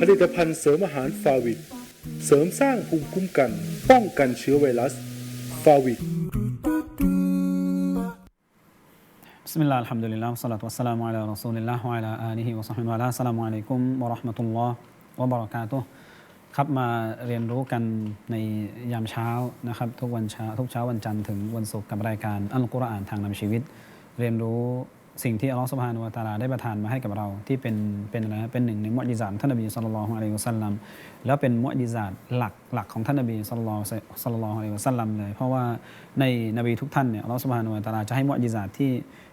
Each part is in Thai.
ผลิตภัณฑ์เสริมอาหารฟาวิดเสริมสร้างภูมิคุ้มกัน ป้องกันเชื้อไวรัส ฟาวิดบิสมิลลาห์อัลฮัมดุลิลลาห์สลาตุวัสสลามุอะลัยรอซูลิลลาห์วะอะลาอาลีฮิวะซอฮบิฮิวะลาสลามุอะลัยกุมวะราะห์มะตุลลอฮ์วะบะเราะกาตุฮ์ครับมาเรียนรู้กันในยามเช้านะครับ ทุกวันเช้าทุกเช้าวันจันทร์ถึงวันศุกร์กับรายการอัลกุรอานทางนำชีวิต เรียนรู้ สิ่งที่อัลลอฮฺสุบฮานุวะตาลาได้ประทานมาให้กับเราที่เป็นเป็นอะไรเป็นหนึ่งในมุอจิซาตท่านนบีสุลต่านละฮ์อะลัยฮิวสัลลัมแล้วเป็นมุอจิซาตหลักหลักของท่านนบีสุลต่านสัลลัลลอฮุอะลัยฮิวสัลลัมเลย เพราะว่าในนบีทุกท่านเนี่ยอัลลอฮฺสุบฮานุวะตาลาจะให้มุอจิซาตที่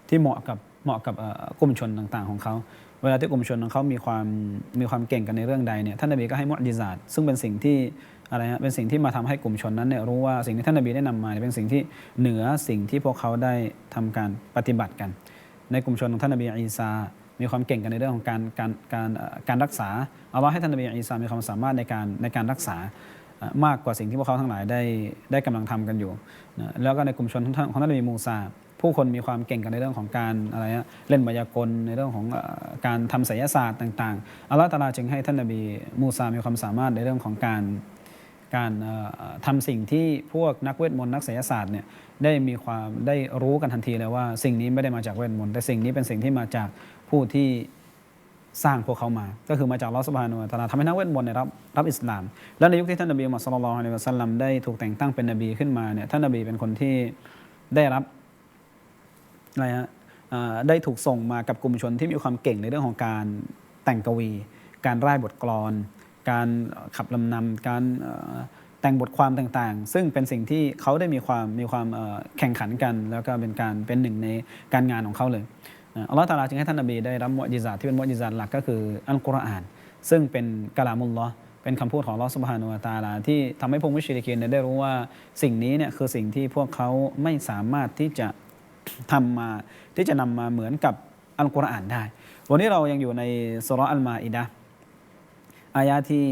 ที่เหมาะกับเหมาะกับกลุ่มชนต่างๆของเขา เวลาที่กลุ่มชนของเขามีความมีความเก่งกันในเรื่องใดเนี่ยท่านนบีก็ให้มุอจิซาตซึ่งเป็นสิ่งที่อะไรฮะเป็นสิ่งที่มาทำให้กลุ่มชนนั้นเนี่ยรู้ว่าสิ่งที่ท่านนบีได้นำมาเป็นสิ่งที่เหนือสิ่งที่พวกเขาได้ทำการปฏิบัติกัน ในกลุ่มชนของท่านนบีอีสามีความเก่งกันในเรื่องของการการการการรักษา เอาว่าให้ท่านนบีอีสามีความสามารถในการในการรักษามากกว่าสิ่งที่พวกเขาทั้งหลายได้ได้กำลังทำกันอยู่นะแล้วก็ในกลุ่มชนของท่านของท่านนบีมูซา ผู้คนมีความเก่งกันในเรื่องของการอะไรฮะเล่นมายากลในเรื่องของการทำไสยศาสตร์ต่างๆอัลลอฮฺตาลาจึงให้ท่านนบีมูซา มีความสามารถในเรื่องของการ การเอ่อทำสิ่งที่พวกนักเวทมนต์นักไสยศาสตร์เนี่ยได้มีความได้รู้กันทันทีเลยว่า สิ่งนี้ไม่ได้มาจากเวทมนต์แต่สิ่งนี้เป็นสิ่งที่มาจากผู้ที่สร้างพวกเขามา ก็คือมาจากลอสบานุวะตาลาทำให้นักเวทมนต์เนี่ยรับรับอิสลาม แล้วในยุคที่ท่านนบีมุฮัมมัดศ็อลลัลฮุอะลัยวะสัลลัมได้ถูกแต่งตั้งเป็นนบีขึ้นมาเนี่ยท่านนบีเป็นคนที่ได้รับอะไรฮะได้ถูกส่งมากับกลุ่มชนที่มีความเก่งในเรื่องของการแต่งกวี การร่ายบทกลอน การขับลำนำการแต่งบทความต่างๆ ซึ่งเป็นสิ่งที่เขาได้มีความมีความแข่งขันกัน แล้วก็เป็นการเป็นหนึ่งในการงานของเขาเลยอัลลอฮฺตาลาจึงให้ท่านนบีได้รับมุอจิซาที่เป็นมุอจิซาหลักก็คืออัลกุรอาน ซึ่งเป็นกะลามุลลอฮ์เป็นคำพูดของอัลอสุบฮานุตาลา ที่ทำให้พวกมุชริกีนได้รู้ว่าสิ่งนี้เนี่ยคือสิ่งที่พวกเขาไม่สามารถที่จะทำมาที่จะนำมาเหมือนกับอัลกุรอานได้ วันนี้เรายังอยู่ในสุรอัลมาอิดะ อายะที่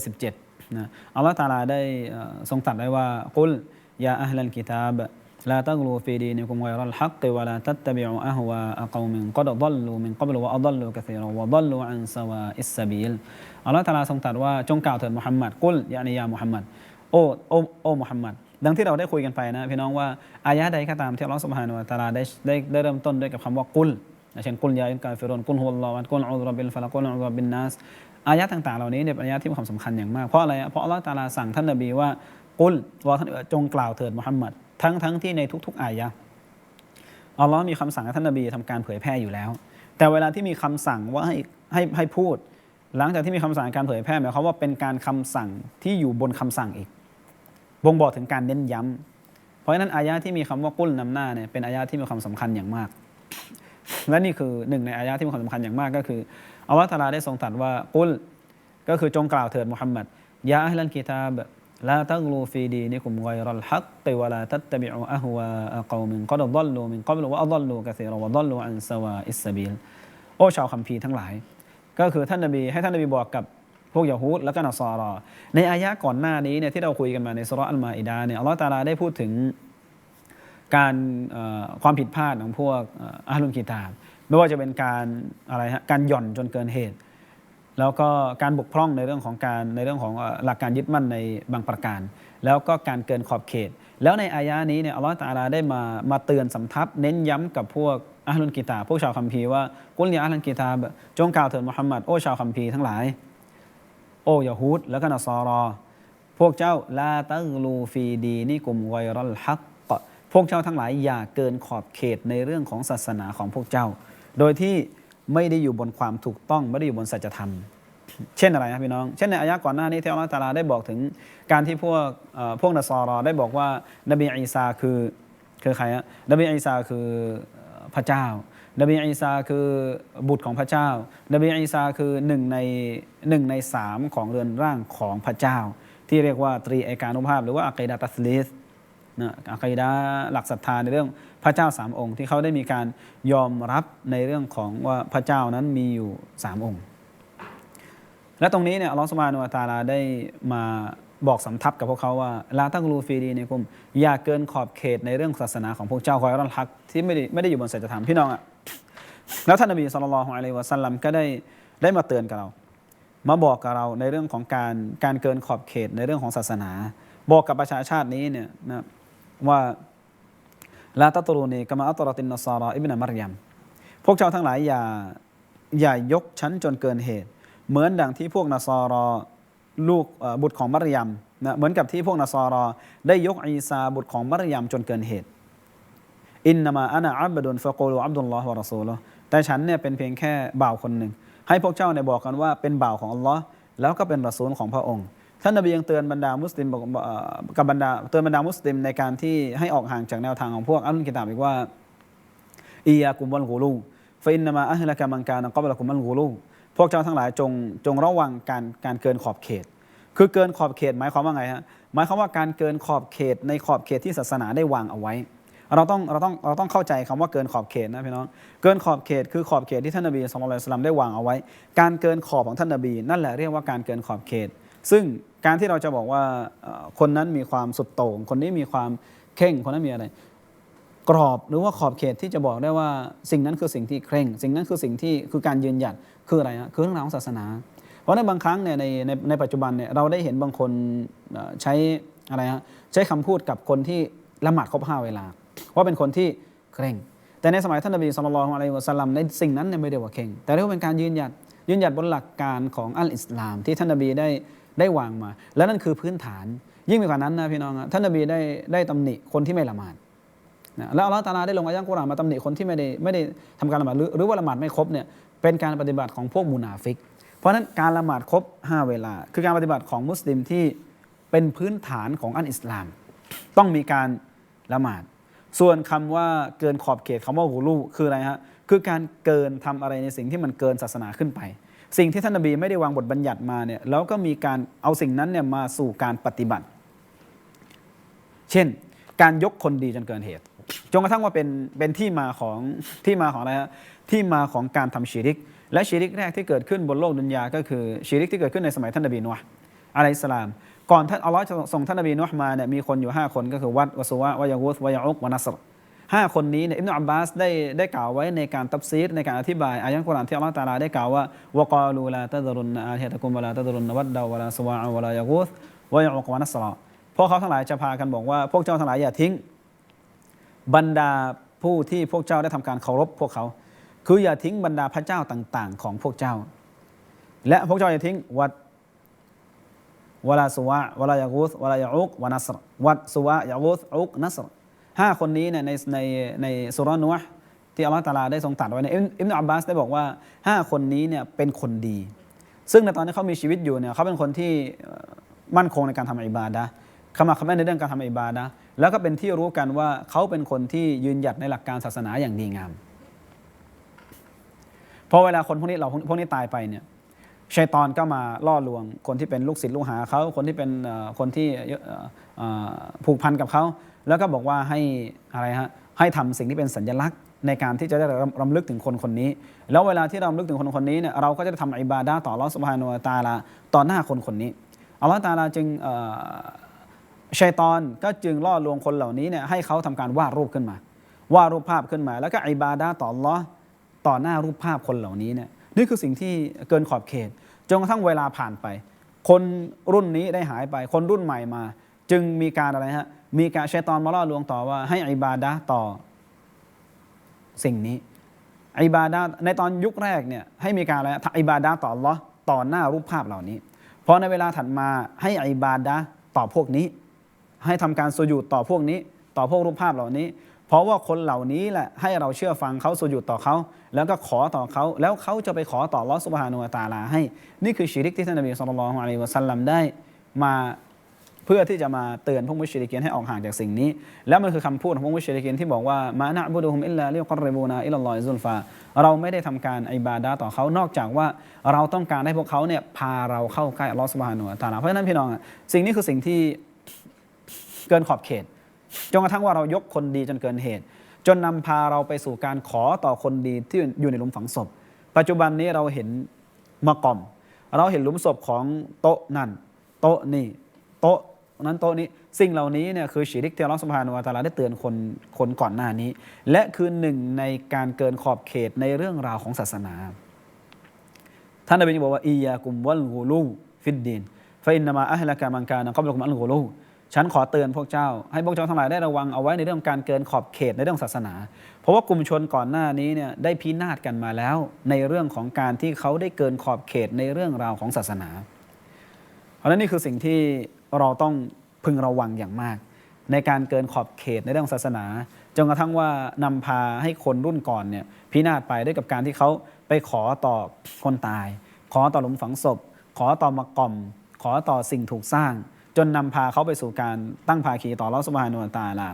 77นะอัลลอฮฺตาลาได้ทรงตรัสไว้ว่ากุลยาอัลลัลกิตาบลาตักลูฟีดีนิคุมไกรัลฮักวะลาตัตตบิอุอะฮวาอะกอมินกัดดัลลูมินกับลวะอัดัลลูกะซีรวะดัลลูอันซาวาอิสซาบีลอัลลอฮฺตาลาทรงตรัสว่าจงกล่าวเถิดมุฮัมมัดกุลยานิยามุฮัมมัดโอ้โอ้โอ้มุฮัมมัดดังที่เราได้คุยกันไปนะพี่น้องว่าอายะใดก็ตามที่อัลลอฮฺสุบฮานุวะตาลาได้ได้ได้เริ่มต้นด้วยกับคำว่ากุลเช่นกุลยาอินกาฟิรุนกุลฮุวัลลอฮ์กุลอูซุบิลฟะลักกุลอูซุบินนัส อายะต่างๆ เหล่านี้เนี่ยเป็นอายะที่มีความสำคัญอย่างมาก เพราะอะไรเพราะอัลลอฮฺตาลาสั่งท่านนบีว่ากุลว่าท่านจงกล่าวเถิดมุฮัมมัดทั้งทั้งที่ในทุก ๆ อายะอัลลอฮ์มีคำสั่งให้ท่านนบีทำการเผยแพร่อยู่แล้ว แต่เวลาที่มีคำสั่งว่าให้ให้ให้พูด หลังจากที่มีคำสั่งการเผยแพร่หมายความว่าเป็นการคำสั่งที่อยู่บนคำสั่งอีก บ่งบอกถึงการเน้นย้ำเพราะฉะนั้นอายะที่มีคำว่ากุลนำหน้าเนี่ยเป็นอายะที่มีความสำคัญอย่างมาก และนี่คือหนึ่งในอายะที่มีความสำคัญอย่างมากก็คืออัลลอฮฺตาลาได้ทรงตรัสว่ากุลก็คือจงกล่าวเถิดมุฮัมมัดยาอัลลันกิตาบลาตักลูฟีดีนิคุมไกรัลฮักติวลาตัตตบิอุอะฮวาอะกอมินกัดดัลลูมินกับลวะอัดัลลูกะซีรวะดัลลูอันซาวาอิสซาบิลโอ้ชาวคัมภีร์ทั้งหลาย ก็คือท่านนบีให้ท่านนบีบอกกับพวกยะฮูดและก็นอซอรอ ในอายะก่อนหน้านี้เนี่ยที่เราคุยกันมาในสุรอัลมาอิดาเนี่ยอัลลอฮฺตาลาได้พูดถึงการความผิดพลาดของพวกอาลุนกีตาบ ไม่ว่าจะเป็นการอะไรฮะการหย่อนจนเกินเหตุ แล้วก็การบกพร่องในเรื่องของการในเรื่องของหลักการยึดมั่นในบางประการ แล้วก็การเกินขอบเขต แล้วในอายะนี้เนี่ยอัลลอฮฺตาลาได้มามาเตือนสำทับ เน้นย้ำกับพวกอาลุนกีตาพวกชาวคัมภีร์ว่ากุลยาอาลุนกีตาจงกล่าวเถิดมุฮัมมัดโอ้ชาวคัมภีร์ทั้งหลาย โอ้ยะฮูดแล้วก็นอซอรอ พวกเจ้าลาตักลูฟีดีนิกุมไวรัลฮักพวกเจ้าทั้งหลายอย่าเกินขอบเขตในเรื่องของศาสนาของพวกเจ้า โดยที่ไม่ได้อยู่บนความถูกต้องไม่ได้อยู่บนสัจธรรม เช่นอะไรครับพี่น้อง เช่นในอายะก่อนหน้านี้ที่อัลลอฮฺตาลาได้บอกถึงการที่พวกพวกนสอรอได้บอกว่านบีอีสาคือคือใครฮะนบีอีสาคือพระเจ้านบีอีสาคือบุตรของพระเจ้านบีอีสาคือหนึ่งในหนึ่งในสามของเรือนร่างของพระเจ้า ที่เรียกว่าตรีเอกานุภาพ หรือว่าอะกีดะตัสลิส นะอะกีดะหลักศรัทธาในเรื่องพระเจ้าสามองค์ ที่เขาได้มีการยอมรับในเรื่องของว่าพระเจ้านั้นมีอยู่สามองค์ และตรงนี้เนี่ยอัลลอฮฺสุบานุวะตาลาได้มาบอกสำทับกับพวกเขาว่าลาตักลูฟีดีในกลุ่มอย่าเกินขอบเขตในเรื่องศาสนาของพวกเจ้าคอยรันฮักที่ไม่ได้ไม่ได้อยู่บนศีลธรรมพี่น้องอะแล้วท่านนบีสุลต่านละฮ์อะลัยวะสัลลัมก็ได้ได้มาเตือนกับเรา มาบอกกับเราในเรื่องของการการเกินขอบเขตในเรื่องของศาสนา บอกกับประชาชาตินี้เนี่ยนะ ว่าลาตัตรูนีกามาอัตรตินนสาราอิบนามัรยัมพวกเจ้าทั้งหลายอย่าอย่ายกชั้นจนเกินเหตุ เหมือนดังที่พวกนสารอลูกบุตรของมัรยัมนะเหมือนกับที่พวกนสารอได้ยกอีซาบุตรของมัรยัมจนเกินเหตุอินนามาอานาอับดุลฟะกูลูอับดุลลอฮ์วะรอซูลแต่ฉันเนี่ยเป็นเพียงแค่บ่าวคนหนึ่ง ให้พวกเจ้าเนี่ยบอกกันว่าเป็นบ่าวของอัลลอฮ์แล้วก็เป็นรอซูลของพระองค์ ท่านนบียังเตือนบรรดามุสลิมบอกกับบรรดาเตือนบรรดามุสลิมในการที่ให้ออกห่างจากแนวทางของพวกอัลลุนกิตาบอีกว่าอียากุมวัลกูลูฟอินนามาอัลละกามังกานะกอบละกุมัลกูลูพวกเจ้าทั้งหลายจงจงระวังการการเกินขอบเขต คือเกินขอบเขตหมายความว่าไงฮะหมายความว่าการเกินขอบเขตในขอบเขตที่ศาสนาได้วางเอาไว้ เราต้องเราต้องเราต้องเข้าใจคำว่าเกินขอบเขตนะพี่น้องเกินขอบเขตคือขอบเขตที่ท่านนบีสุลต่านสลัมได้วางเอาไว้ การเกินขอบของท่านนบี นั่นแหละเรียกว่าการเกินขอบเขต ซึ่งการที่เราจะบอกว่าคนนั้นมีความสุดโต่ง คนนี้มีความเข่ง คนนั้นมีอะไร กรอบหรือว่าขอบเขตที่จะบอกได้ว่าสิ่งนั้นคือสิ่งที่เคร่ง สิ่งนั้นคือสิ่งที่คือการยืนหยัดคืออะไรฮะคือเรื่องราวของศาสนา เพราะในบางครั้งเนี่ยในในในปัจจุบันเนี่ยเราได้เห็นบางคนใช้อะไรฮะใช้คำพูดกับคนที่ละหมาดครบห้าเวลาว่าเป็นคนที่เคร่ง แต่ในสมัยท่านนบีสุลต่านอะลัยฮิวะสัลลัมในสิ่งนั้นเนี่ยไม่ได้ว่าเข่ง แต่เรียกว่าเป็นการยืนหยัดยืนหยัดบนหลักการของอัลอิสลาม ที่ท่านนบีได้ ได้วางมา และนั่นคือพื้นฐาน ยิ่งไปกว่านั้นนะพี่น้องท่านนบีได้ได้ตำหนิคนที่ไม่ละหมาดนะแล้วอัลลอฮฺตาลาได้ลงอายะห์กุรอานมาตำหนิคนที่ไม่ได้ไม่ได้ทำการละหมาดหรือหรือว่าละหมาดไม่ครบเนี่ยเป็นการปฏิบัติของพวกมุนาฟิก เพราะฉะนั้นการละหมาดครบ 5 เวลา คือการปฏิบัติของมุสลิมที่เป็นพื้นฐานของอันอิสลาม ต้องมีการละหมาด ส่วนคำว่าเกินขอบเขตคำว่าหูลูคืออะไรฮะคือการเกินทำอะไรในสิ่งที่มันเกินศาสนาขึ้นไป สิ่งที่ท่านนบีไม่ได้วางบทบัญญัติมาเนี่ยแล้วก็มีการเอาสิ่งนั้นเนี่ยมาสู่การปฏิบัติ เช่น การยกคนดีจนเกินเหตุจนกระทั่งว่าเป็นเป็นที่มาของที่มาของอะไรฮะที่มาของการทำชีริก และชีริกแรกที่เกิดขึ้นบนโลกดุนยาก็คือชีริกที่เกิดขึ้นในสมัยท่านนบีนูห์อะลัยฮิสลาม ก่อนท่านอัลลอฮ์ส่งท่านนบีนูห์มาเนี่ยมีคนอยู่ 5 คนก็คือวัดวะซุวะวะยากุสวะยาอุกวะนัสร ห้าคนนี้เนี่ยอิบนุอับบาสได้ได้กล่าวไว้ในการตับซีรในการอธิบายอายะห์กุรอานที่อัลลอฮ์ตาลาได้กล่าวว่าวกาลูลาตะดรุนอาฮิตะกุมวลาตะดรุนวัดดาวลาซุวะวะลายากุสวะยอุกวะนัสรพวกเขาทั้งหลายจะพากันบอกว่า พวกเจ้าทั้งหลายอย่าทิ้ง บรรดาผู้ที่พวกเจ้าได้ทำการเคารพพวกเขา คืออย่าทิ้งบรรดาพระเจ้าต่าง ๆ ของพวกเจ้า และพวกเจ้าอย่าทิ้งวัดวลาสุวะวลายากุสวลายาอุกวะนัสรวัดสุวะยากุสอุกนัสร ห้าคนนี้เนี่ยในในในสุรานุห์ที่อัลลอฮฺตาลาได้ทรงตัดไว้เนี่ยอิบอิบนุอับบาสได้บอกว่าห้าคนนี้เนี่ยเป็นคนดี ซึ่งในตอนที่เขามีชีวิตอยู่เนี่ยเขาเป็นคนที่มั่นคงในการทำอิบาดะห์ขมักเขม้นในเรื่องการทำอิบาดะแล้วก็เป็นที่รู้กันว่าเขาเป็นคนที่ยืนหยัดในหลักการศาสนาอย่างดีงามพอเวลาคนพวกนี้เราพวกนี้ตายไปเนี่ยชัยตอนก็มาล่อลวงคนที่เป็นลูกศิษย์ลูกหาเขาคนที่เป็นคนที่ ผูกพันกับเขา แล้วก็บอกว่าให้อะไรฮะให้ทำสิ่งที่เป็นสัญลักษณ์ในการที่จะได้รำลึกถึงคนคนนี้ แล้วเวลาที่เรารำลึกถึงคนคนนี้เนี่ยเราก็จะทำอิบาดะห์ต่อลอสุบฮานุวะตาลาต่อหน้าคนคนนี้อัลลอฮฺตาลาจึงเอ่อชัยตอนก็จึงล่อลวงคนเหล่านี้เนี่ยให้เขาทำการวาดรูปขึ้นมาวาดรูปภาพขึ้นมา แล้วก็อิบาดะห์ต่อลอต่อหน้ารูปภาพคนเหล่านี้เนี่ยนี่คือสิ่งที่เกินขอบเขตจนกระทั่งเวลาผ่านไป คนรุ่นนี้ได้หายไป คนรุ่นใหม่มา จึงมีการอะไรฮะมีการใชัยตอนมาล่อลวงต่อว่า ให้อิบาดะต่อสิ่งนี้อิบาดะในตอนยุคแรกเนี่ยให้มีการอะไรฮะอิบาดะต่อลอต่อหน้ารูปภาพเหล่านี้พอในเวลาถัดมาให้อิบาดะต่อพวกนี้ ให้ทำการสุญูดต่อพวกนี้ ต่อพวกรูปภาพเหล่านี้ เพราะว่าคนเหล่านี้แหละให้เราเชื่อฟังเขาสุญูดต่อเขา แล้วก็ขอต่อเขา แล้วเขาจะไปขอต่อลอสุบฮานุตาลาให้ นี่คือชีริกที่ท่านนบีสุลต่านละฮ์อะลัยฮิวะสัลลัมได้มา เพื่อที่จะมาเตือนพวกมุชริกีนให้ออกห่างจากสิ่งนี้ แล้วมันคือคำพูดของพวกมุชริกีนที่บอกว่ามานะบุดุฮุมอิลลาลิยกรริบูนาอิลลอฮิซุลฟาเราไม่ได้ทำการอิบาดะห์ต่อเขานอกจากว่าเราต้องการให้พวกเขาเนี่ยพาเราเข้าใกล้อัลลอฮ์สุบฮานุวะตาลาเพราะฉะนั้นพี่น้องสิ่งนี้คือสิ่งที่เกินขอบเขตจนกระทั่งว่าเรายกคนดีจนเกินเหตุ จนนำพาเราไปสู่การขอต่อคนดีที่อยู่ในหลุมฝังศพ ปัจจุบันนี้เราเห็นมะกอม เราเห็นหลุมศพของโต๊ะนั่นโต๊ะนี่โต๊ะ นั้นโต๊ะนี้สิ่งเหล่านี้เนี่ยคือชีริกที่อัลลอฮฺสุบฮานุวะตาลาได้เตือนคนคนก่อนหน้านี้ และคือหนึ่งในการเกินขอบเขตในเรื่องราวของศาสนา ท่านนบีบอกว่าอียากุมวัลกูลูฟิดดีนฟอินนามาอัลละกามันการนะกอบลกุมอัลกูลูฉันขอเตือนพวกเจ้า ให้พวกเจ้าทั้งหลายได้ระวังเอาไว้ในเรื่องการเกินขอบเขตในเรื่องศาสนา เพราะว่ากลุ่มชนก่อนหน้านี้เนี่ยได้พินาศกันมาแล้ว ในเรื่องของการที่เขาได้เกินขอบเขตในเรื่องราวของศาสนา เพราะฉะนั้นนี่คือสิ่งที่ เราต้องพึงระวังอย่างมาก ในการเกินขอบเขตในเรื่องศาสนาจนกระทั่งว่านำพาให้คนรุ่นก่อนเนี่ยพินาศไปด้วยกับการที่เขาไปขอต่อคนตาย ขอต่อหลุมฝังศพ ขอต่อมากอม ขอต่อสิ่งถูกสร้าง จนนำพาเขาไปสู่การตั้งภาคีต่อลอสบานุตาลา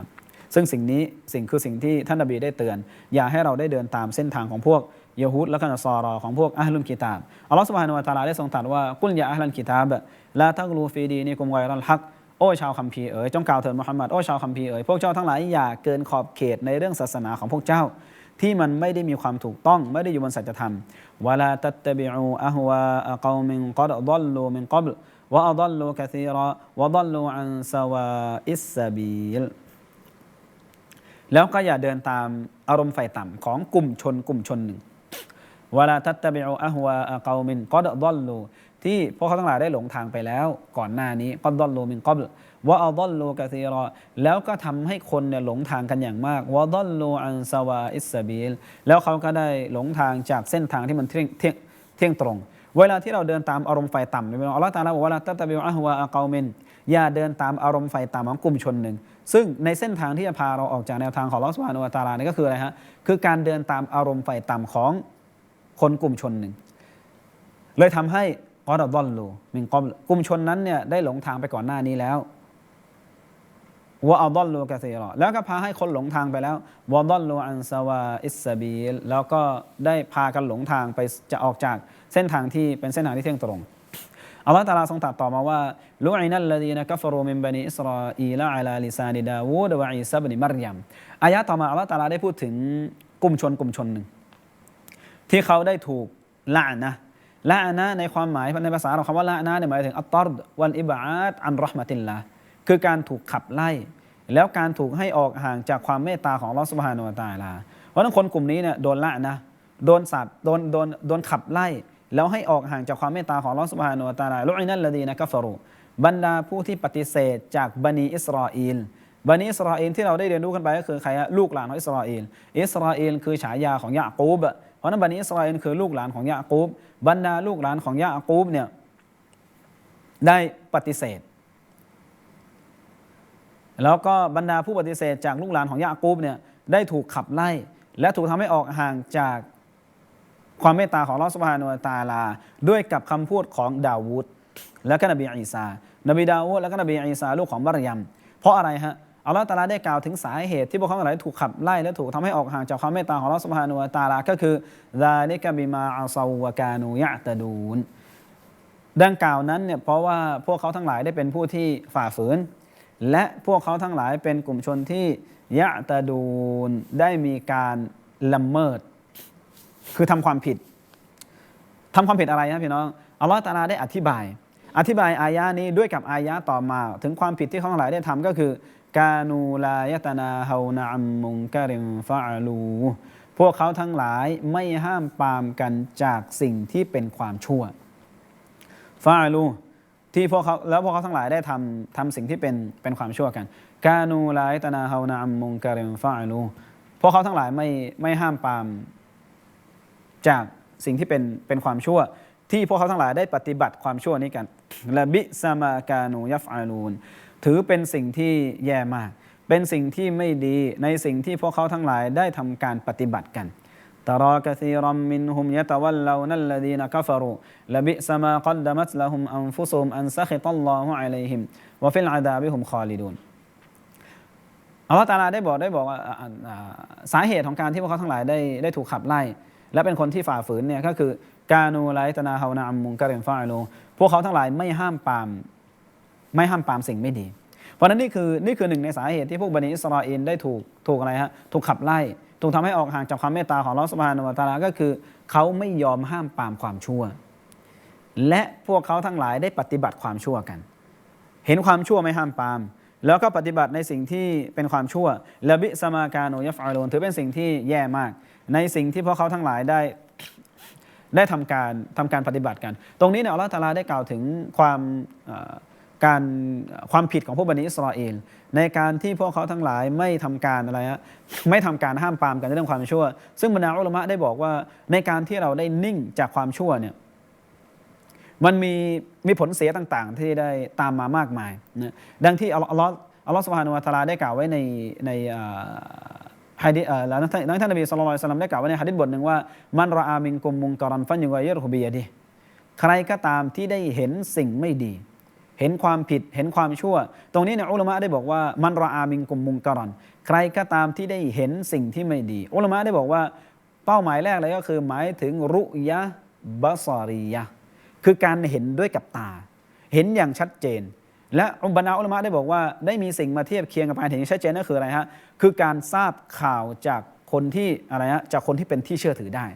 ซึ่งสิ่งนี้สิ่งคือสิ่งที่ท่านนบีได้เตือน อย่าให้เราได้เดินตามเส้นทางของพวกยะฮูดและก็นสอรอของพวกอัลลุมกิตาบอัลลอฮฺสุบฮานุวะตาลาได้ทรงตรัสว่ากุลยาอัลลุมกิตาบลาตักลูฟีดีนิกุมไกรัลฮักโอ้ชาวคัมภีร์เอ๋ยจงกล่าวเถิดมุฮัมมัดโอ้ชาวคัมภีร์เอ๋ยพวกเจ้าทั้งหลายอย่าเกินขอบเขตในเรื่องศาสนาของพวกเจ้า ที่มันไม่ได้มีความถูกต้องไม่ได้อยู่บนสัจธรรมวะลาตัตบิอูอะฮวาอะกอมินกอดดัลลูมินกับลวะอัดัลลูกะซีรอวะดัลลูอันซาวาอิสซาบีลแล้วก็อย่าเดินตามอารมณ์ไฟต่ำของกลุ่มชนกลุ่มชนหนึ่งเวลาทัตบิอูอะฮวาอะกามินกอดดอลลู ที่พวกเขาทั้งหลายได้หลงทางไปแล้ว ก่อนหน้านี้กอดดอลลูมินกอบวะอัลดอลลูกะซีรอแล้วก็ทำให้คนเนี่ยหลงทางกันอย่างมากวะดอลลูอันซาวาอิสซาบีลแล้วเขาก็ได้หลงทางจากเส้นทางที่มันเที่ยงเที่ยงเที่ยงตรง เวลาที่เราเดินตามอารมณ์ไฟต่ำเนี่ยอัลลอฮฺตาลาบอกว่าละตัตบิอูอะฮวาอะกาเมนอย่าเดินตามอารมณ์ไฟต่ำของกลุ่มชนหนึ่ง ซึ่งในเส้นทางที่จะพาเราออกจากแนวทางของลอสวานุตาลานี่ก็คืออะไรฮะคือการเดินตามอารมณ์ไฟต่ำของคนกลุ่มชนหนึ่ง เลยทำให้ กอดดอลลูมิงกอมกลุ่มชนนั้นเนี่ยได้หลงทางไปก่อนหน้านี้แล้ววะอัลดอลลูกะซีรอแล้วก็พาให้คนหลงทางไปแล้ววะดอลลูอันซาวาอิสซาบีลแล้วก็ได้พากันหลงทางไปจะออกจากเส้นทางที่เป็นเส้นทางที่เที่ยงตรงอัลลอฮฺตาลาทรงตรัสต่อมาว่าลุอินัลลดีนกัฟรูมินบันิอิสราอีลอะลาลิซานิดาวูดวะอีซาบนิมารยมอายะต่อมาอัลลอฮฺตาลาได้พูดถึงกลุ่มชนกลุ่มชนหนึ่งที่เขาได้ถูกละนะ ละนะในความหมายในภาษาเราคำว่าละนะเนี่ยหมายถึงอัตตอรดวันอิบาดอันรอห์มะติลละคือการถูกขับไล่ แล้วการถูกให้ออกห่างจากความเมตตาของลอสุบฮานุวตาลา เพราะนั้นคนกลุ่มนี้เนี่ยโดนละนะโดนสัตว์โดนโดนโดนขับไล่ แล้วให้ออกห่างจากความเมตตาของลอสุบฮานุวะตาลาลุอินัลลดีนะกัฟรุบรรดาผู้ที่ปฏิเสธจากบันีอิสราเอลบันีอิสราเอลที่เราได้เรียนรู้กันไปก็คือใครลูกหลานของอิสราเอลอิสราเอลคือฉายาของยะกูบ เพราะนั้นบันิอิสราเอลคือลูกหลานของยะกูบ บรรดาลูกหลานของยะกูบเนี่ยได้ปฏิเสธ แล้วก็บรรดาผู้ปฏิเสธจากลูกหลานของยะกูบเนี่ยได้ถูกขับไล่ และถูกทำให้ออกห่างจากความเมตตาของลอสบฮานุตาลา ด้วยกับคำพูดของดาวูดและก็นบีอีสานบีดาวูดและก็นบีอีสาลูกของมารยมเพราะอะไรฮะ อัลลอฮฺตาลาได้กล่าวถึงสาเหตุที่พวกเขาทั้งหลายถูกขับไล่และถูกทำให้ออกห่างจากความเมตตาของอัลลอฮฺสุบฮานุวะตาลาก็คือซาลิกบิมาอัลซาวกานูยะตะดูนดังกล่าวนั้นเนี่ยเพราะว่าพวกเขาทั้งหลายได้เป็นผู้ที่ฝ่าฝืน และพวกเขาทั้งหลายเป็นกลุ่มชนที่ยะตะดูนได้มีการละเมิด คือทำความผิดทำความผิดอะไรนะพี่น้องอัลลอฮฺตาลาได้อธิบาย อธิบายอายะนี้ด้วยกับอายะต่อมา ถึงความผิดที่เขาทั้งหลายได้ทำก็คือ กานูลายตนาเฮานาอัมมุงกะริมฟาลูพวกเขาทั้งหลายไม่ห้ามปามกันจากสิ่งที่เป็นความชั่วฟาลูที่พวกเขาแล้วพวกเขาทั้งหลายได้ทำทำสิ่งที่เป็นเป็นความชั่วกัน กานูลายตนาเฮานาอัมมุงกะริมฟาลูพวกเขาทั้งหลายไม่ไม่ห้ามปามจากสิ่งที่เป็นเป็นความชั่ว ที่พวกเขาทั้งหลายได้ปฏิบัติความชั่วนี้กันและบิสมากานูยัฟอาลูน ถือเป็นสิ่งที่แย่มาก เป็นสิ่งที่ไม่ดีในสิ่งที่พวกเขาทั้งหลายได้ทำการปฏิบัติกันตรากซีรัมมินฮุมยะตวัลลาวนัลลดีนกัฟรุละบิสมากัดดมัตละฮุมอันฟุซุมอันซะขิตัลลอฮุอะลัยฮิมวะฟิลอาดาบิฮุมคอลิดูนอัลลอฮฺตาลาได้บอกได้บอกว่าสาเหตุของการที่พวกเขาทั้งหลายได้ได้ถูกขับไล่ และเป็นคนที่ฝ่าฝืนเนี่ยก็คือกานูไลตนาฮานาอัมมุงกะเรมฟาโลพวกเขาทั้งหลายไม่ห้ามปาม ไม่ห้ามปามสิ่งไม่ดี เพราะนั้นนี่คือนี่คือหนึ่งในสาเหตุที่พวกบันิอิสราเอลได้ถูกถูกอะไรฮะถูกขับไล่ ถูกทำให้ออกห่างจากความเมตตาของลอสบานวตาลาก็คือเขาไม่ยอมห้ามปามความชั่ว และพวกเขาทั้งหลายได้ปฏิบัติความชั่วกัน เห็นความชั่วไม่ห้ามปาม แล้วก็ปฏิบัติในสิ่งที่เป็นความชั่วและบิสมาการโนยฟอาโลนถือเป็นสิ่งที่แย่มาก ในสิ่งที่พวกเขาทั้งหลายได้ได้ทำการทำการปฏิบัติกัน ตรงนี้เนี่ยอัลลอฮฺตาลาได้กล่าวถึงความ การความผิดของพวกบันิอิสราเอลในการที่พวกเขาทั้งหลายไม่ทำการอะไรฮะไม่ทำการห้ามปามกันในเรื่องความชั่ว ซึ่งบรรดาอุลามะได้บอกว่าในการที่เราได้นิ่งจากความชั่วเนี่ยมันมีมีผลเสียต่างๆ ที่ได้ตามมามากมายนะดังที่อัลลอฮ์อัลลอฮ์สุบฮานุวะตาลาได้กล่าวไว้ในในอ่าฮะดิษแล้วท่านแล้วท่านนบีสุลต่านสลัมได้กล่าวไว้ในฮะดิษบทหนึ่งว่ามันรออามินกุมมุงกรันฟันยุกยรุบียดิใครก็ตามที่ได้เห็นสิ่งไม่ดี เห็นความผิดเห็นความชั่ว ตรงนี้เนี่ยอุลามะได้บอกว่ามันรออามินกุมมุงกรันใครก็ตามที่ได้เห็นสิ่งที่ไม่ดี อุลามะได้บอกว่าเป้าหมายแรกเลยก็คือหมายถึงรุยะบาซารียะคือการเห็นด้วยกับตา เห็นอย่างชัดเจน และอุบรรดาอุลามะได้บอกว่าได้มีสิ่งมาเทียบเคียงกับการเห็นอย่างชัดเจนนั่นคืออะไรฮะคือการทราบข่าวจากคนที่อะไรฮะจากคนที่เป็นที่เชื่อถือได้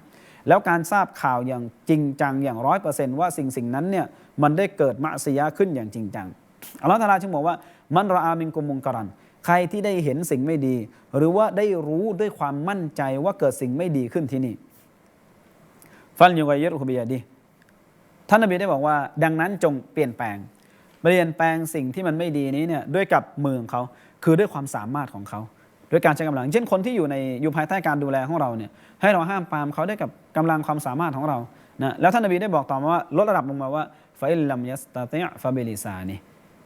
แล้วการทราบข่าวอย่างจริงจังอย่างร้อยเปอร์เซนต์ว่าสิ่งสิ่งนั้นเนี่ยมันได้เกิดมะซียะขึ้นอย่างจริงจังอัลลอฮฺตาลาจึงบอกว่ามันรออามินกุมมุงกรัน ใครที่ได้เห็นสิ่งไม่ดี หรือว่าได้รู้ด้วยความมั่นใจว่าเกิดสิ่งไม่ดีขึ้นที่นี่ ฟันยูไกายรุบียดีท่านนบีได้บอกว่า ดังนั้นจงเปลี่ยนแปลง เปลี่ยนแปลงสิ่งที่มันไม่ดีนี้เนี่ยด้วยกับมือของเขา คือด้วยความสามารถของเขา ด้วยการใช้กำลัง เช่นคนที่อยู่ในอยู่ภายใต้การดูแลของเราเนี่ยให้เราห้ามปามเขาด้วยกับกำลังความสามารถของเรานะแล้วท่านนบีได้บอกต่อมาว่าลดระดับลงมาว่าฟาอิลลัมยัสตาติยฟาเบลิซานี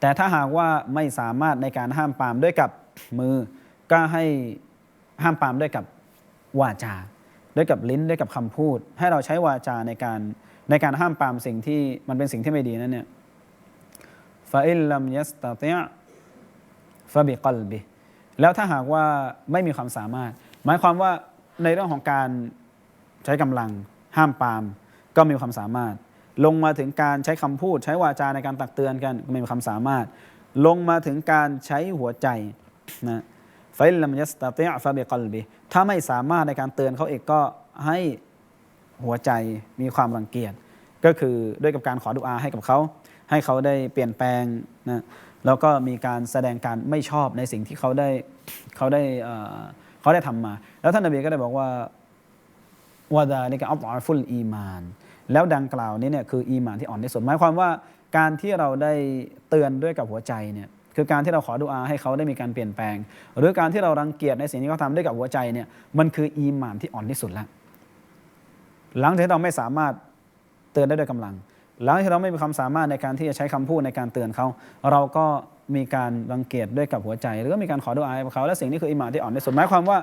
แต่ถ้าหากว่าไม่สามารถในการห้ามปามด้วยกับมือ ก็ให้ห้ามปามด้วยกับวาจา ด้วยกับลิ้นด้วยกับคำพูด ให้เราใช้วาจาในการในการห้ามปามสิ่งที่มันเป็นสิ่งที่ไม่ดีนั้นเนี่ยฟาอิลลัมยัสตาติยฟาบิกลบิ แล้วถ้าหากว่าไม่มีความสามารถ หมายความว่าในเรื่องของการใช้กำลังห้ามปาม ก็มีความสามารถ ลงมาถึงการใช้คำพูด ใช้วาจาในการตักเตือนกันก็มีความสามารถ ลงมาถึงการใช้หัวใจนะฟลัมยัสตาติยฟาบิกลบิถ้าไม่สามารถในการเตือนเขาเองก็ให้หัวใจมีความรังเกียจก็คือด้วยกับการขอดุอาให้กับเขา ให้เขาได้เปลี่ยนแปลงนะแล้วก็มีการแสดงการไม่ชอบในสิ่งที่เขาได้เขาได้เขาได้ทำมา แล้วท่านนบีก็ได้บอกว่าวาดาลิกะอัลลอฟุลอีมาน แล้วดังกล่าวนี้เนี่ยคืออีมานที่อ่อนที่สุดหมายความว่าการที่เราได้เตือนด้วยกับหัวใจเนี่ยคือการที่เราขอดุอาให้เขาได้มีการเปลี่ยนแปลง หรือการที่เรารังเกียจในสิ่งที่เขาทำด้วยกับหัวใจเนี่ยมันคืออีมานที่อ่อนที่สุดแล้วหลังจากที่เราไม่สามารถเตือนได้ด้วยกำลัง หลังจากที่เราไม่มีความสามารถในการที่จะใช้คำพูดในการเตือนเขา เราก็มีการรังเกียจด้วยกับหัวใจหรือว่ามีการขอดุอาให้เขา และสิ่งนี้คืออีหมานที่อ่อนที่สุดหมายความว่า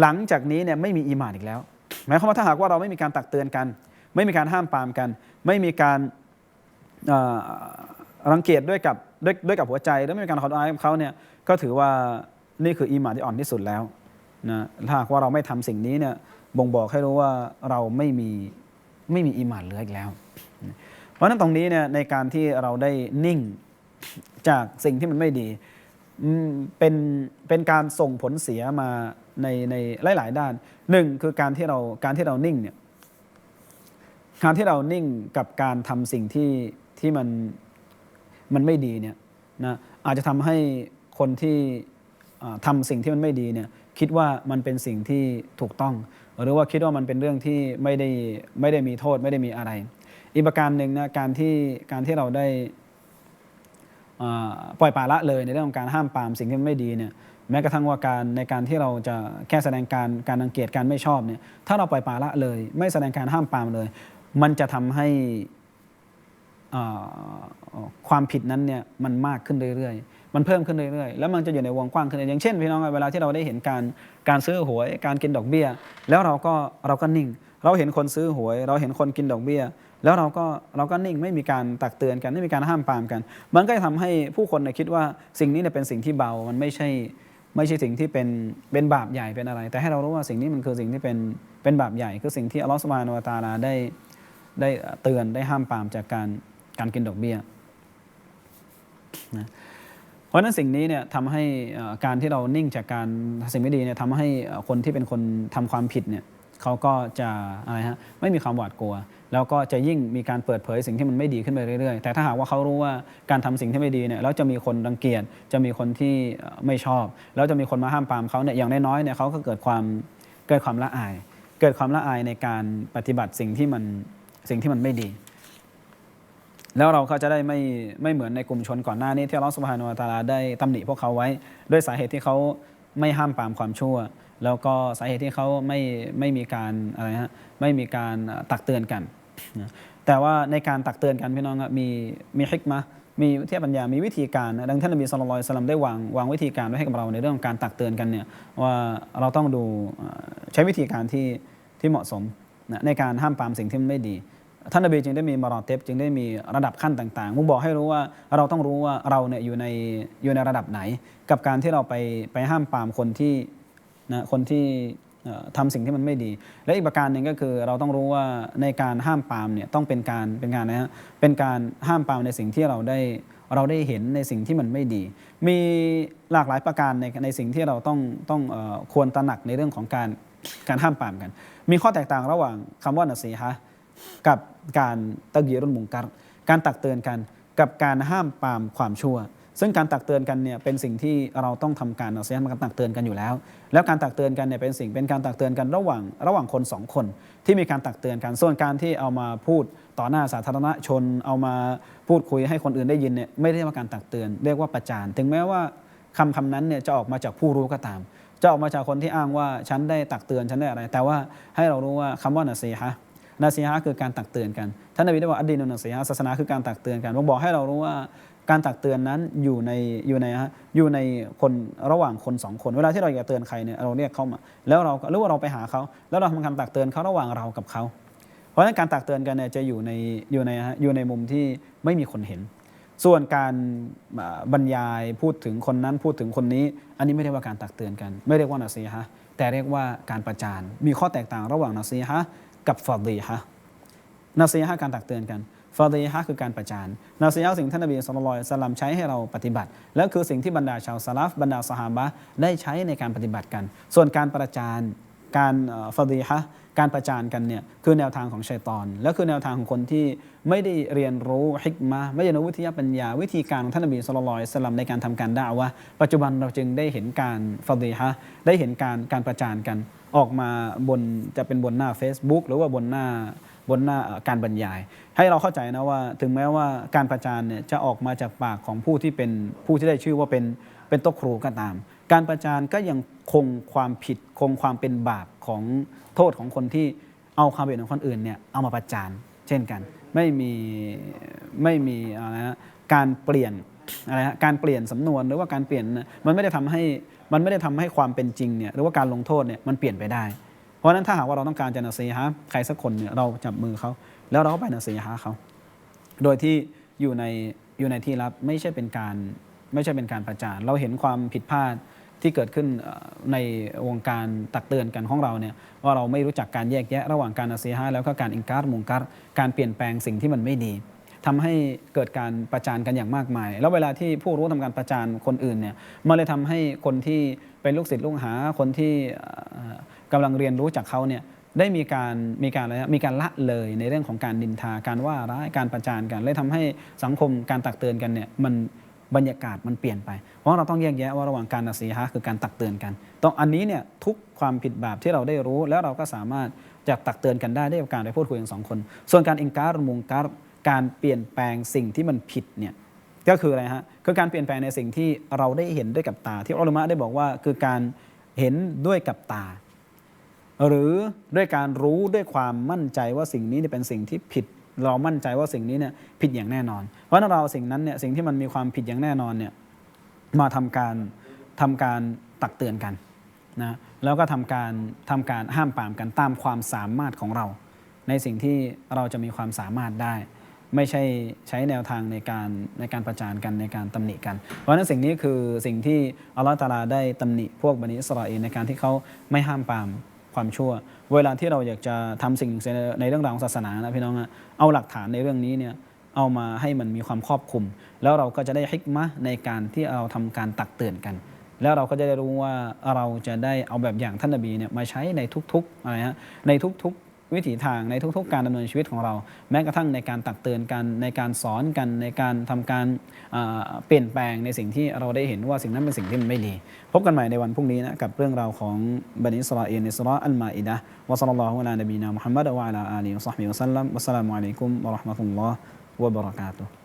หลังจากนี้เนี่ยไม่มีอีหมานอีกแล้ว หมายความว่าถ้าหากว่าเราไม่มีการตักเตือนกัน ไม่มีการห้ามปามกัน ไม่มีการรังเกียจด้วยกับด้วยด้วยกับหัวใจ แล้วไม่มีการขอดุอาให้เขาเนี่ยก็ถือว่านี่คืออีหมานที่อ่อนที่สุดแล้วนะถ้าหากว่าเราไม่ทำสิ่งนี้เนี่ยบ่งบอกให้รู้ว่าเราไม่มีไม่มีอีหมานเหลืออีกแล้ว ราะนั้นตรงนี้เนี่ยในการที่เราได้นิ่งจากสิ่งที่มันไม่ดีเป็นเป็นการส่งผลเสียมาในในหลาย ๆ ด้านหนึ่งคือการที่เราการที่เรานิ่งเนี่ยการที่เรานิ่งกับการทำสิ่งที่ที่มันมันไม่ดีเนี่ยนะอาจจะทำให้คนที่อ่าทำสิ่งที่มันไม่ดีเนี่ยคิดว่ามันเป็นสิ่งที่ถูกต้อง หรือว่าคิดว่ามันเป็นเรื่องที่ไม่ได้ไม่ได้มีโทษไม่ได้มีอะไร อีกประการหนึ่งนะการที่การที่เราได้ปล่อยปละละเลยในเรื่องของการห้ามปามสิ่งที่ไม่ดีเนี่ยแม้กระทั่งว่าการในการที่เราจะแค่แสดงการการรังเกียจการไม่ชอบเนี่ยถ้าเราปล่อยปละละเลย ไม่แสดงการห้ามปามเลย มันจะทำให้ความผิดนั้นเนี่ยมันมากขึ้นเรื่อยๆ มันเพิ่มขึ้นเรื่อยๆ แล้วมันจะอยู่ในวงกว้างขึ้นอย่างเช่นพี่น้องเวลาที่เราได้เห็นการการซื้อหวย การกินดอกเบี้ย แล้วเราก็เราก็นิ่ง เราเห็นคนซื้อหวย เราเห็นคนกินดอกเบี้ย แล้วเราก็เราก็นิ่งไม่มีการตักเตือนกันไม่มีการห้ามปรามกัน มันก็จะทำให้ผู้คนเนี่ยคิดว่าสิ่งนี้เนี่ยเป็นสิ่งที่เบามันไม่ใช่ไม่ใช่สิ่งที่เป็นเป็นบาปใหญ่เป็นอะไร แต่ให้เรารู้ว่าสิ่งนี้มันคือสิ่งที่เป็นเป็นบาปใหญ่ คือสิ่งที่อัลลอฮฺสุบานวตาลาได้ได้เตือนได้ห้ามปรามจากการการกินดอกเบี้ยนะเพราะฉะนั้นสิ่งนี้เนี่ยทำให้การที่เรานิ่งจากการสิ่งไม่ดีเนี่ยทำให้คนที่เป็นคนทำความผิดเนี่ยเขาก็จะอะไรฮะไม่มีความหวาดกลัว แล้วก็จะยิ่งมีการเปิดเผยสิ่งที่มันไม่ดีขึ้นไปเรื่อยๆ แต่ถ้าหากว่าเขารู้ว่าการทำสิ่งที่ไม่ดีเนี่ยแล้วจะมีคนรังเกียจจะมีคนที่ไม่ชอบ แล้วจะมีคนมาห้ามปามเขาเนี่ยอย่างน้อยๆเนี่ยเขาก็เกิดความเกิดความละอาย เกิดความละอายในการปฏิบัติสิ่งที่มันสิ่งที่มันไม่ดี แล้วเราก็จะได้ไม่ไม่เหมือนในกลุ่มชนก่อนหน้านี้ที่อัลลอฮฺสุบฮานุตาลาได้ตำหนิพวกเขาไว้ ด้วยสาเหตุที่เขาไม่ห้ามปามความชั่ว แล้วก็สาเหตุที่เขาไม่ไม่มีการอะไรฮะไม่มีการตักเตือนกัน นะแต่ว่าในการตักเตือนกันพี่น้องมีมีฮิกมะห์มีวิทยาปัญญา มีวิธีการ ดังท่านนบีสุลต่านสลัมได้วางวางวิธีการไว้ให้กับเราในเรื่องของการตักเตือนกันเนี่ยว่าเราต้องดูใช้วิธีการที่ที่เหมาะสมนะในการห้ามปรามสิ่งที่มันไม่ดี ท่านนบีจึงได้มีมารอเทปจึงได้มีระดับขั้นต่างๆมุงบอกให้รู้ว่าเราต้องรู้ว่าเราเนี่ยอยู่ในอยู่ในระดับไหน กับการที่เราไปไปห้ามปรามคนที่นะคนที่ ทำสิ่งที่มันไม่ดี และอีกประการหนึ่งก็คือเราต้องรู้ว่าในการห้ามปามเนี่ยต้องเป็นการเป็นการนะฮะเป็นการห้ามปามในสิ่งที่เราได้เราได้เห็นในสิ่งที่มันไม่ดี มีหลากหลายประการในในสิ่งที่เราต้องต้องอควรตระหนักในเรื่องของการการห้ามปามกัน มีข้อแตกต่างระหว่างคำว่านัสีฮะกับการตะเกียรุนมุงกัรการตักเตือนกัน กับการห้ามปามความชั่ว ซึ่งการตักเตือนกันเนี่ยเป็นสิ่งที่เราต้องทำการเอาเสียมันตักเตือนกันอยู่แล้ว แล้วการตักเตือนกันเนี่ยเป็นสิ่งเป็นการตักเตือนกันระหว่างระหว่างคนสองคน ที่มีการตักเตือนกัน ส่วนการที่เอามาพูดต่อหน้าสาธารณชน เอามาพูดคุยให้คนอื่นได้ยินเนี่ยไม่ได้เรียกว่าการตักเตือน เรียกว่าประจาน ถึงแม้ว่าคำคำนั้นเนี่ยจะออกมาจากผู้รู้ก็ตาม จะออกมาจากคนที่อ้างว่าฉันได้ตักเตือนฉันได้อะไร แต่ว่าให้เรารู้ว่าคำว่านาซีฮะนาซีฮะคือการตักเตือนกันท่านนบีได้บอกอดดีนุนาซีฮะศาสนาคือการตักเตือนกันบอกให้เรารู้ว่า การตักเตือนนั้นอยู่ในอยู่ในฮะอยู่ในคนระหว่างคนสองคน เวลาที่เราอยากเตือนใครเนี่ยเราเรียกเขามา แล้วเราหรือว่าเราไปหาเขาแล้วเราทำการตักเตือนเขาระหว่างเรากับเขา เพราะฉะนั้นการตักเตือนกันเนี่ยจะอยู่ในอยู่ในฮะอยู่ในมุมที่ไม่มีคนเห็น ส่วนการบรรยายพูดถึงคนนั้นพูดถึงคนนี้ อันนี้ไม่เรียกว่าการตักเตือนกัน ไม่เรียกว่านาซีฮะแต่เรียกว่าการประจานมีข้อแตกต่างระหว่างนาซีฮะกับฟอดีฮะหนาซีฮะการตักเตือนกัน ฟอดีฮะคือการประจานนาซีฮะสิ่งที่ท่านนบีสุลต่านสลัมใช้ให้เราปฏิบัติ และคือสิ่งที่บรรดาชาวสลัฟบรรดาสหาบะได้ใช้ในการปฏิบัติกัน ส่วนการประจานการฟาดีฮะการประจานกันเนี่ยคือแนวทางของชัยตอน และคือแนวทางของคนที่ไม่ได้เรียนรู้ฮิกมะห์ไม่ได้รู้วิทยาปัญญา วิธีการของท่านนบีสุลต่านสลัมในการทำการด่าวะห์ปัจจุบันเราจึงได้เห็นการฟาดีฮะได้เห็นการการประจานกัน ออกมาบนจะเป็นบนหน้า Facebook หรือว่าบนหน้า บนหน้าการบรรยาย ให้เราเข้าใจนะว่า ถึงแม้ว่าการประจานเนี่ยจะออกมาจากปากของผู้ที่เป็นผู้ที่ได้ชื่อว่าเป็นเป็นโต๊ะครูก็ตาม การประจานก็ยังคงความผิดคงความเป็นบาปของโทษของคนที่เอาความผิดของคนอื่นเนี่ยเอามาประจานเช่นกัน ไม่มีไม่มีอะไรนะการเปลี่ยนอะไรนะการเปลี่ยนสำนวนหรือว่าการเปลี่ยนมันไม่ได้ทำให้มันไม่ได้ทำให้ความเป็นจริงเนี่ยหรือว่าการลงโทษเนี่ยมันเปลี่ยนไปได้ ราะฉะนั้นถ้าหากว่าเราต้องการจะนาซีฮะใครสักคนเนี่ยเราจับมือเขาแล้วเราก็ไปนาซีฮะเขาโดยที่อยู่ในอยู่ในที่ลับไม่ใช่เป็นการไม่ใช่เป็นการประจานเราเห็นความผิดพลาดที่เกิดขึ้นในวงการตักเตือนกันของเราเนี่ยว่าเราไม่รู้จักการแยกแยะระหว่างการอาเซียฮะแล้วก็การอิงการมุงการการเปลี่ยนแปลงสิ่งที่มันไม่ดีทำให้เกิดการประจานกันอย่างมากมาย แล้วเวลาที่ผู้รู้ทำการประจานคนอื่นเนี่ยมันเลยทำให้คนที่เป็นลูกศิษย์ลูกหาคนที่ กำลังเรียนรู้จากเขาเนี่ยได้มีการมีการอะไรนะมีการละเลยในเรื่องของการนินทาการว่าร้ายการประจานกันเลยทำให้สังคมการตักเตือนกันเนี่ยมันบรรยากาศมันเปลี่ยนไป เพราะเราต้องแยกแยะว่าระหว่างการนาซีฮะคือการตักเตือนกันต้องอันนี้เนี่ยทุกความผิดบาปที่เราได้รู้ แล้วเราก็สามารถจะตักเตือนกันได้ด้วยการไปพูดคุยกันสองคน ส่วนการอิงการมุงการการเปลี่ยนแปลงสิ่งที่มันผิดเนี่ยก็คืออะไรฮะคือการเปลี่ยนแปลงในสิ่งที่เราได้เห็นด้วยกับตา ที่อัลลอฮ์ได้บอกว่าคือการเห็นด้วยกับตา หรือด้วยการรู้ด้วยความมั่นใจว่าสิ่งนี้เป็นสิ่งที่ผิด เรามั่นใจว่าสิ่งนี้เนี่ยผิดอย่างแน่นอน เพราะนั้นเราสิ่งนั้นเนี่ยสิ่งที่มันมีความผิดอย่างแน่นอนเนี่ยมาทำการทำการตักเตือนกันนะแล้วก็ทำการทำการห้ามปามกันตามความสามารถของเรา ในสิ่งที่เราจะมีความสามารถได้ ไม่ใช่ใช้แนวทางในการในการประจานกันในการตำหนิกัน เพราะฉะนั้นสิ่งนี้คือสิ่งที่อัลลอฮฺตาลาได้ตำหนิพวกบันิอิสราเอลในการที่เขาไม่ห้ามปาม ความชั่ว เวลาที่เราอยากจะทำสิ่งหนึ่งในเรื่องราวของศาสนานะพี่น้องอะเอาหลักฐานในเรื่องนี้เนี่ยเอามาให้มันมีความครอบคลุม แล้วเราก็จะได้ฮิกมะในการที่เราทำการตักเตือนกัน แล้วเราก็จะได้รู้ว่าเราจะได้เอาแบบอย่างท่านนบีเนี่ยมาใช้ในทุกๆอะไรฮะในทุกๆ วิถีทางในทุกๆ การดำเนินชีวิตของเรา แม้กระทั่งในการตักเตือนกันในการสอนกันในการทำการเปลี่ยนแปลงในสิ่งที่เราได้เห็นว่าสิ่งนั้นเป็นสิ่งที่มันไม่ดี พบกันใหม่ในวันพรุ่งนี้นะกับเรื่องราวของบันิสราเอลในสุราะอัลมาอิดะห์วะซัลลัลลอฮุอะลานบีนามุฮัมมัดวะอะลาอาลีวะซอฮบิวะซัลลัมวะสัลามุอะลัยกุมวะราะห์มะตุลลอฮ์วะบะเราะกาตุฮ์